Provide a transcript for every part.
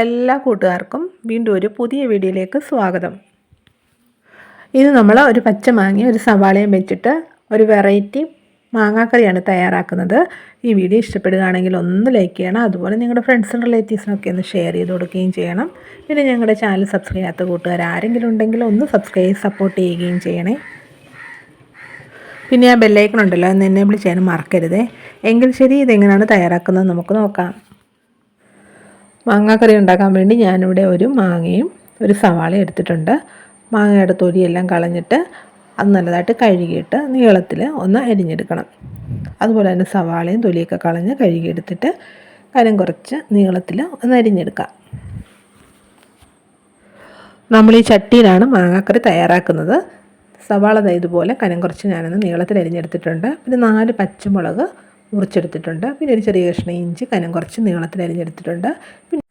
എല്ലാ കൂട്ടുകാർക്കും വീണ്ടും ഒരു പുതിയ വീഡിയോയിലേക്ക് സ്വാഗതം. ഇത് നമ്മൾ ഒരു പച്ച മാങ്ങയും ഒരു സവാളയും വെച്ചിട്ട് ഒരു വെറൈറ്റി മാങ്ങാക്കറിയാണ് തയ്യാറാക്കുന്നത്. ഈ വീഡിയോ ഇഷ്ടപ്പെടുകയാണെങ്കിൽ ഒന്ന് ലൈക്ക് ചെയ്യണം. അതുപോലെ നിങ്ങളുടെ ഫ്രണ്ട്സും റിലേറ്റീവ്സിനൊക്കെ ഒന്ന് ഷെയർ ചെയ്ത് കൊടുക്കുകയും ചെയ്യണം. പിന്നെ ഞങ്ങളുടെ ചാനൽ സബ്സ്ക്രൈബ് ചെയ്യാത്ത കൂട്ടുകാർ ആരെങ്കിലും ഉണ്ടെങ്കിൽ ഒന്ന് സബ്സ്ക്രൈബ് സപ്പോർട്ട് ചെയ്യുകയും ചെയ്യണേ. പിന്നെ ആ ബെല്ലൈക്കൺ ഉണ്ടല്ലോ എന്ന് എന്നെ ചെയ്യാനും മറക്കരുതേ. എങ്കിൽ ശരി ഇതെങ്ങനെയാണ് തയ്യാറാക്കുന്നത് നമുക്ക് നോക്കാം. മാങ്ങാക്കറി ഉണ്ടാക്കാൻ വേണ്ടി ഞാനിവിടെ ഒരു മാങ്ങയും ഒരു സവാളയും എടുത്തിട്ടുണ്ട്. മാങ്ങയുടെ തൊലിയെല്ലാം കളഞ്ഞിട്ട് അത് നല്ലതായിട്ട് കഴുകിയിട്ട് നീളത്തിൽ ഒന്ന് അരിഞ്ഞെടുക്കണം. അതുപോലെ തന്നെ സവാളയും തൊലിയൊക്കെ കളഞ്ഞ് കഴുകിയെടുത്തിട്ട് കനം കുറച്ച് നീളത്തിൽ ഒന്ന് അരിഞ്ഞെടുക്കാം. നമ്മൾ ഈ ചട്ടിയിലാണ് മാങ്ങാക്കറി തയ്യാറാക്കുന്നത്. സവാള ഇതുപോലെ കനം കുറച്ച് ഞാനൊന്ന് നീളത്തിൽ അരിഞ്ഞെടുത്തിട്ടുണ്ട്. പിന്നെ നാല് പച്ചമുളക് മുറിച്ചെടുത്തിട്ടുണ്ട്. പിന്നെ ഒരു ചെറിയ കഷ്ണം ഇഞ്ചി കനം കുറച്ച് നീളത്തിൽ അരിഞ്ഞെടുത്തിട്ടുണ്ട്. പിന്നെ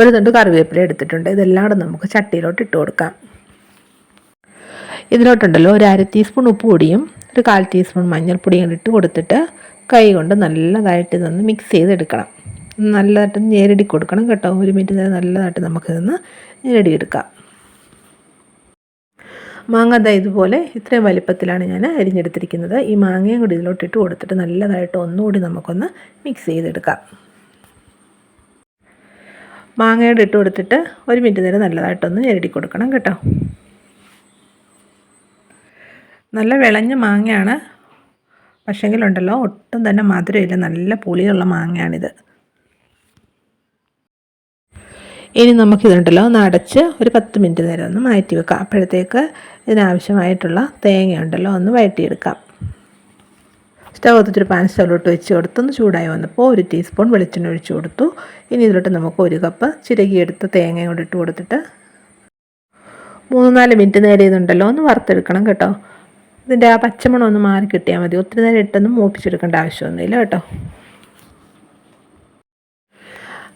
ഒരു തണ്ട് കറിവേപ്പില എടുത്തിട്ടുണ്ട്. ഇതെല്ലാം നമുക്ക് ചട്ടിയിലോട്ട് ഇട്ട് കൊടുക്കാം. ഇതിലോട്ടുണ്ടല്ലോ ഒരു അര ടീസ്പൂൺ ഉപ്പ് പൊടിയും ഒരു കാൽ ടീസ്പൂൺ മഞ്ഞൾപ്പൊടിയും ഇട്ട് കൊടുത്തിട്ട് കൈ കൊണ്ട് നല്ലതായിട്ട് ഇതൊന്ന് മിക്സ് ചെയ്തെടുക്കണം. നല്ലതായിട്ട് ഞെരടി കൊടുക്കണം കേട്ടോ. ഒരു മിനിറ്റ് നേരം നല്ലതായിട്ട് നമുക്കിതൊന്ന് ഞെരടിയെടുക്കാം. മാങ്ങ ദാ ഇതുപോലെ ഇത്രയും വലിപ്പത്തിലാണ് ഞാൻ അരിഞ്ഞെടുത്തിരിക്കുന്നത്. ഈ മാങ്ങയും കൂടി ഇതിലോട്ടിട്ട് കൊടുത്തിട്ട് നല്ലതായിട്ട് ഒന്നുകൂടി നമുക്കൊന്ന് മിക്സ് ചെയ്തെടുക്കാം. മാങ്ങയുടെ ഇട്ട് കൊടുത്തിട്ട് ഒരു മിനിറ്റ് നേരം നല്ലതായിട്ടൊന്ന് ഞെരടി കൊടുക്കണം കേട്ടോ. നല്ല വിളഞ്ഞ മാങ്ങയാണ്. പക്ഷേങ്കിലുണ്ടല്ലോ ഒട്ടും തന്നെ മധുരമില്ല. നല്ല പുളിയുള്ള മാങ്ങയാണിത്. ഇനി നമുക്കിതുണ്ടല്ലോ ഒന്ന് അടച്ച് ഒരു പത്ത് മിനിറ്റ് നേരം ഒന്ന് മാറ്റി വെക്കാം. അപ്പോഴത്തേക്ക് ഇതിനാവശ്യമായിട്ടുള്ള തേങ്ങ ഉണ്ടല്ലോ ഒന്ന് വഴറ്റിയെടുക്കാം. സ്റ്റവ് ഒത്തിരി പാൻ സ്റ്റവിലോട്ട് വെച്ച് കൊടുത്ത് ഒന്ന് ചൂടായി വന്നപ്പോൾ ഒരു ടീസ്പൂൺ വെളിച്ചെണ്ണ ഒഴിച്ചു കൊടുത്തു. ഇനി ഇതിലോട്ട് നമുക്ക് ഒരു കപ്പ് ചിരകിയെടുത്ത് തേങ്ങയും കൂടി ഇട്ട് കൊടുത്തിട്ട് മൂന്ന് നാല് മിനിറ്റ് നേരെ ഇതുണ്ടല്ലോ ഒന്ന് വറുത്തെടുക്കണം കേട്ടോ. ഇതിന്റെ ആ പച്ചമണം ഒന്ന് മാറി കിട്ടിയാൽ മതി. ഒത്തിരി നേരം ഇട്ടൊന്നും മൂപ്പിച്ചെടുക്കേണ്ട ആവശ്യമൊന്നുമില്ല കേട്ടോ.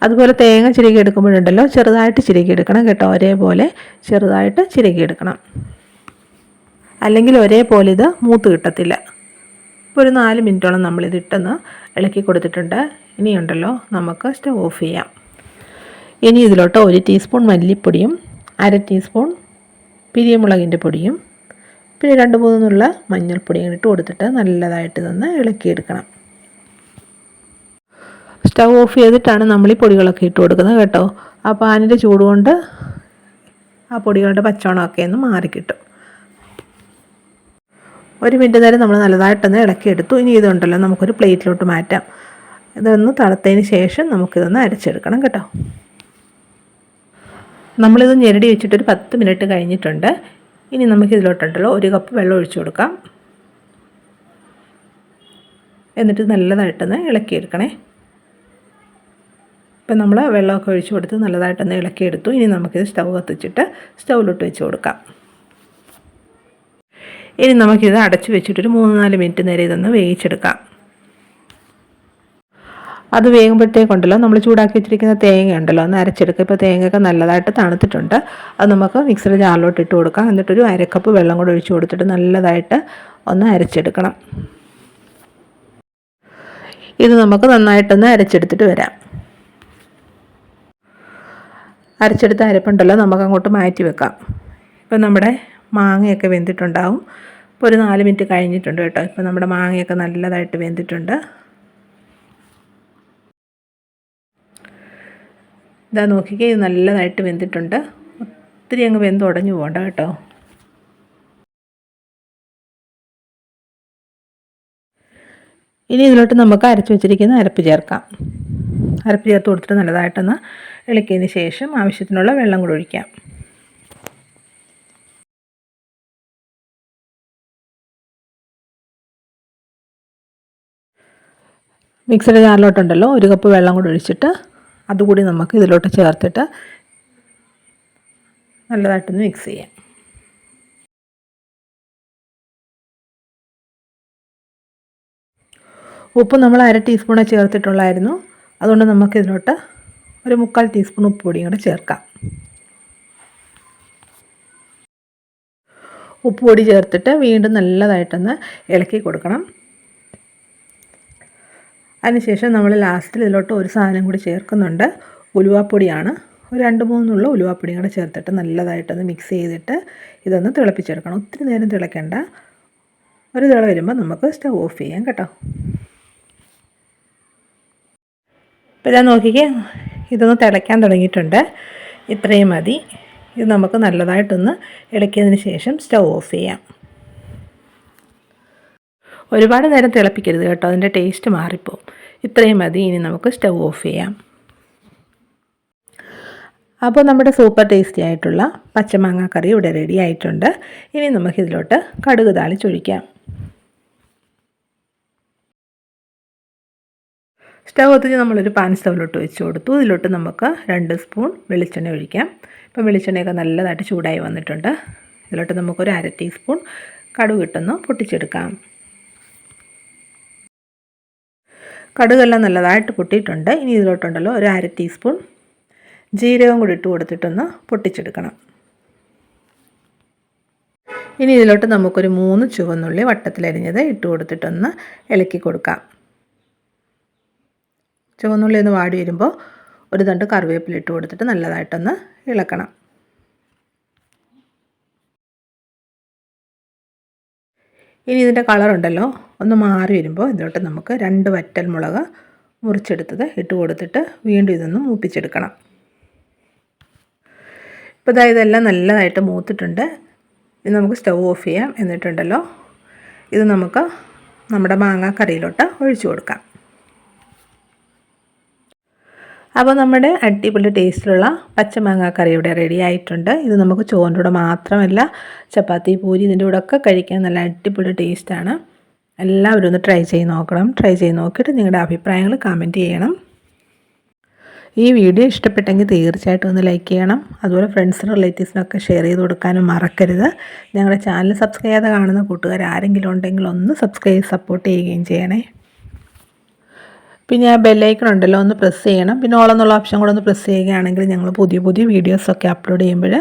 അതുപോലെ തേങ്ങ ചിരകി എടുക്കുമ്പോഴുണ്ടല്ലോ ചെറുതായിട്ട് ചിരകി എടുക്കണം കേട്ടോ. ഒരേപോലെ ചെറുതായിട്ട് ചിരകി എടുക്കണം. അല്ലെങ്കിൽ ഒരേപോലെ ഇത് മൂത്ത് കിട്ടത്തില്ല. ഇപ്പോൾ ഒരു നാല് മിനിറ്റോളം നമ്മളിത് ഇട്ടെന്ന് ഇളക്കി കൊടുത്തിട്ടുണ്ട്. ഇനിയുണ്ടല്ലോ നമുക്ക് സ്റ്റവ് ഓഫ് ചെയ്യാം. ഇനി ഇതിലോട്ട് ഒരു ടീസ്പൂൺ മല്ലിപ്പൊടിയും അര ടീസ്പൂൺ പിരിയമുളകിന്റെ പൊടിയും പിന്നെ രണ്ട് മൂന്നുള്ള മഞ്ഞൾപ്പൊടിയും ഇട്ട് കൊടുത്തിട്ട് നല്ലതായിട്ട് ഇതൊന്ന് ഇളക്കിയെടുക്കണം. സ്റ്റവ് ഓഫ് ചെയ്തിട്ടാണ് നമ്മൾ ഈ പൊടികളൊക്കെ ഇട്ട് കൊടുക്കുന്നത് കേട്ടോ. ആ പാനിന്റെ ചൂട് കൊണ്ട് ആ പൊടികളുടെ പച്ചവണമൊക്കെ ഒന്ന് മാറിക്കിട്ടും ഒരു മിനിറ്റ് നേരം നമ്മൾ നല്ലതായിട്ടൊന്ന് ഇളക്കിയെടുത്തു. ഇനി ഇതുണ്ടല്ലോ നമുക്കൊരു പ്ലേറ്റിലോട്ട് മാറ്റാം. ഇതൊന്ന് തളത്തതിന് ശേഷം നമുക്കിതൊന്ന് അരച്ചെടുക്കണം കേട്ടോ. നമ്മളിത് ഞെരടി വെച്ചിട്ടൊരു പത്ത് മിനിറ്റ് കഴിഞ്ഞിട്ടുണ്ട്. ഇനി നമുക്കിതിലോട്ടുണ്ടല്ലോ ഒരു കപ്പ് വെള്ളം ഒഴിച്ചു കൊടുക്കാം. എന്നിട്ട് നല്ലതായിട്ടൊന്ന് ഇളക്കിയെടുക്കണേ. ഇപ്പം നമ്മൾ വെള്ളമൊക്കെ ഒഴിച്ചു കൊടുത്ത് നല്ലതായിട്ടൊന്ന് ഇളക്കിയെടുത്തു. ഇനി നമുക്കിത് സ്റ്റൗ കത്തിച്ചിട്ട് സ്റ്റൗവിലോട്ട് വെച്ച് കൊടുക്കാം. ഇനി നമുക്കിത് അടച്ച് വെച്ചിട്ടൊരു മൂന്ന് നാല് മിനിറ്റ് നേരെ ഇതൊന്ന് വേവിച്ചെടുക്കാം. അത് വേകുമ്പോഴത്തേക്കുണ്ടല്ലോ നമ്മൾ ചൂടാക്കി വെച്ചിരിക്കുന്ന തേങ്ങ ഉണ്ടല്ലോ ഒന്ന് അരച്ചെടുക്കുക ഇപ്പോൾ തേങ്ങയൊക്കെ നല്ലതായിട്ട് തണുത്തിട്ടുണ്ട്. അത് നമുക്ക് മിക്സർ ജാറിലോട്ട് ഇട്ട് കൊടുക്കാം. എന്നിട്ടൊരു അരക്കപ്പ് വെള്ളം കൂടെ ഒഴിച്ച് കൊടുത്തിട്ട് നല്ലതായിട്ട് ഒന്ന് അരച്ചെടുക്കണം. ഇത് നമുക്ക് നന്നായിട്ടൊന്ന് അരച്ചെടുത്തിട്ട് വരാം. അരച്ചെടുത്ത അരപ്പുണ്ടല്ലോ നമുക്ക് അങ്ങോട്ട് മാറ്റി വെക്കാം. ഇപ്പം നമ്മുടെ മാങ്ങയൊക്കെ വെന്തിട്ടുണ്ടാവും. ഇപ്പോൾ ഒരു നാല് മിനിറ്റ് കഴിഞ്ഞിട്ടുണ്ട് കേട്ടോ. ഇപ്പം നമ്മുടെ മാങ്ങയൊക്കെ നല്ലതായിട്ട് വെന്തിട്ടുണ്ട്. ഇതാ നോക്കിക്കേ ഇത് നല്ലതായിട്ട് വെന്തിട്ടുണ്ട്. ഒത്തിരി അങ്ങ് വെന്ത് ഉടഞ്ഞു പോകണ്ട കേട്ടോ. ഇനി ഇതിലോട്ട് നമുക്ക് അരച്ച് വെച്ചിരിക്കുന്ന അരപ്പ് ചേർക്കാം. അരപ്പ് ചേർത്ത് കൊടുത്തിട്ട് നല്ലതായിട്ടൊന്ന് ഇളക്കിയതിന് ശേഷം ആവശ്യത്തിനുള്ള വെള്ളം കൂടി ഒഴിക്കാം. മിക്സിയുടെ ജാറിലോട്ടുണ്ടല്ലോ ഒരു കപ്പ് വെള്ളം കൂടി ഒഴിച്ചിട്ട് അതുകൂടി നമുക്ക് ഇതിലോട്ട് ചേർത്തിട്ട് നല്ലതായിട്ടൊന്ന് മിക്സ് ചെയ്യാം. ഉപ്പ് നമ്മൾ അര ടീസ്പൂണേ ചേർത്തിട്ടുള്ളായിരുന്നു. അതുകൊണ്ട് നമുക്കിതിലോട്ട് ഒരു മുക്കാൽ ടീസ്പൂൺ ഉപ്പുപൊടിയും കൂടെ ചേർക്കാം. ഉപ്പുപൊടി ചേർത്തിട്ട് വീണ്ടും നല്ലതായിട്ടൊന്ന് ഇളക്കി കൊടുക്കണം. അതിനുശേഷം നമ്മൾ ലാസ്റ്റിൽ ഇതിലോട്ട് ഒരു സാധനം കൂടി ചേർക്കുന്നുണ്ട്. ഉലുവാപ്പൊടിയാണ്. ഒരു രണ്ട് മൂന്നുള്ള ഉലുവാപ്പൊടിയും കൂടെ ചേർത്തിട്ട് നല്ലതായിട്ടൊന്ന് മിക്സ് ചെയ്തിട്ട് ഇതൊന്ന് തിളപ്പിച്ചെടുക്കണം. ഒത്തിരി നേരം തിളയ്ക്കേണ്ട ഒരു തിള വരുമ്പോൾ നമുക്ക് സ്റ്റവ് ഓഫ് ചെയ്യാം കേട്ടോ. ഇപ്പോൾ ഞാൻ നോക്കിക്കേ. ഇതൊന്ന് തിളയ്ക്കാൻ തുടങ്ങിയിട്ടുണ്ട്. ഇത്രയും മതി. ഇത് നമുക്ക് നല്ലതായിട്ടൊന്ന് ഇളക്കിയതിന് ശേഷം സ്റ്റൗ ഓഫ് ചെയ്യാം. ഒരുപാട് നേരം തിളപ്പിക്കരുത് കേട്ടോ. അതിന്റെ ടേസ്റ്റ് മാറിപ്പോവും. ഇത്രയും മതി. ഇനി നമുക്ക് സ്റ്റൗ ഓഫ് ചെയ്യാം. അപ്പോൾ നമ്മുടെ സൂപ്പർ ടേസ്റ്റി ആയിട്ടുള്ള പച്ചമാങ്ങ കറി ഇവിടെ റെഡി ആയിട്ടുണ്ട്. ഇനി നമുക്കിതിലോട്ട് കടുക് താളിച്ചൊഴിക്കാം സ്റ്റവ് കത്തിച്ച് നമ്മളൊരു പാൻ സ്റ്റവിലോട്ട് വെച്ച് കൊടുത്തു. ഇതിലോട്ട് നമുക്ക് രണ്ട് സ്പൂൺ വെളിച്ചെണ്ണ ഒഴിക്കാം. ഇപ്പം വെളിച്ചെണ്ണയൊക്കെ നല്ലതായിട്ട് ചൂടായി വന്നിട്ടുണ്ട്. ഇതിലോട്ട് നമുക്കൊരു അര ടീസ്പൂൺ കടുക് ഇട്ടൊന്ന് പൊട്ടിച്ചെടുക്കാം. കടുകെല്ലാം നല്ലതായിട്ട് പൊട്ടിയിട്ടുണ്ട്. ഇനി ഇതിലോട്ടുണ്ടല്ലോ ഒരു അര ടീസ്പൂൺ ജീരകം കൂടി ഇട്ട് കൊടുത്തിട്ടൊന്ന് പൊട്ടിച്ചെടുക്കണം. ഇനി ഇതിലോട്ട് നമുക്കൊരു മൂന്ന് ചുവന്നുള്ളി വട്ടത്തിലരിഞ്ഞത് ഇട്ട് കൊടുത്തിട്ടൊന്ന് ഇളക്കി കൊടുക്കാം. ചുവന്നുള്ളി ഒന്ന് വാടി വരുമ്പോൾ ഒരു തണ്ട് കറിവേപ്പില ഇട്ട് കൊടുത്തിട്ട് നല്ലതായിട്ടൊന്ന് ഇളക്കണം. ഇനി ഇതിന്റെ കളറുണ്ടല്ലോ ഒന്ന് മാറി വരുമ്പോൾ ഇതിലോട്ട് നമുക്ക് രണ്ട് വറ്റൽ മുളക് മുറിച്ചെടുത്തത് ഇട്ട് കൊടുത്തിട്ട് വീണ്ടും ഇതൊന്ന് മൂപ്പിച്ചെടുക്കണം. ഇപ്പോൾ ഇതാ ഇതെല്ലാം നല്ലതായിട്ട് മൂത്തിട്ടുണ്ട്. ഇത് നമുക്ക് സ്റ്റൗ ഓഫ് ചെയ്യാം. എന്നിട്ടുണ്ടല്ലോ ഇത് നമുക്ക് നമ്മുടെ മാങ്ങാക്കറിയിലോട്ട് ഒഴിച്ചു കൊടുക്കാം. അപ്പോൾ നമ്മുടെ അടിപൊളി ടേസ്റ്റിലുള്ള പച്ചമാങ്ങ കറി ഇവിടെ റെഡി ആയിട്ടുണ്ട്. ഇത് നമുക്ക് ചോറിന്റെ കൂടെ മാത്രമല്ല ചപ്പാത്തി പൂരി ഇതിന്റെ കൂടെ ഒക്കെ കഴിക്കാൻ നല്ല അടിപൊളി ടേസ്റ്റാണ് എല്ലാവരും ഒന്ന് ട്രൈ ചെയ്ത് നോക്കണം. ട്രൈ ചെയ്ത് നോക്കിയിട്ട് നിങ്ങളുടെ അഭിപ്രായങ്ങൾ കമന്റ് ചെയ്യണം. ഈ വീഡിയോ ഇഷ്ടപ്പെട്ടെങ്കിൽ തീർച്ചയായിട്ടും ഒന്ന് ലൈക്ക് ചെയ്യണം. അതുപോലെ ഫ്രണ്ട്സിനും റിലേറ്റീവ്സിനൊക്കെ ഷെയർ ചെയ്ത് കൊടുക്കാനും മറക്കരുത്. ഞങ്ങളുടെ ചാനൽ സബ്സ്ക്രൈബ് ചെയ്യാതെ കാണുന്ന കൂട്ടുകാർ ആരെങ്കിലും ഉണ്ടെങ്കിൽ ഒന്ന് സബ്സ്ക്രൈബ് സപ്പോർട്ട് ചെയ്യുകയും ചെയ്യണേ. പിന്നെ ആ ബെല്ലൈക്കൺ ഉണ്ടല്ലോ ഒന്ന് പ്രസ് ചെയ്യണം. പിന്നെ ഓളെന്നുള്ള ഓപ്ഷൻ കൂടെ ഒന്ന് പ്രസ് ചെയ്യുകയാണെങ്കിൽ ഞങ്ങൾ പുതിയ പുതിയ വീഡിയോസൊക്കെ അപ്ലോഡ് ചെയ്യുമ്പോൾ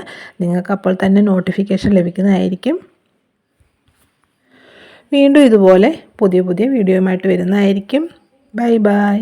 നിങ്ങൾക്ക് അപ്പോൾ തന്നെ നോട്ടിഫിക്കേഷൻ ലഭിക്കുന്നതായിരിക്കും. വീണ്ടും ഇതുപോലെ പുതിയ പുതിയ വീഡിയോയുമായിട്ട് വരുന്നതായിരിക്കും. Bye bye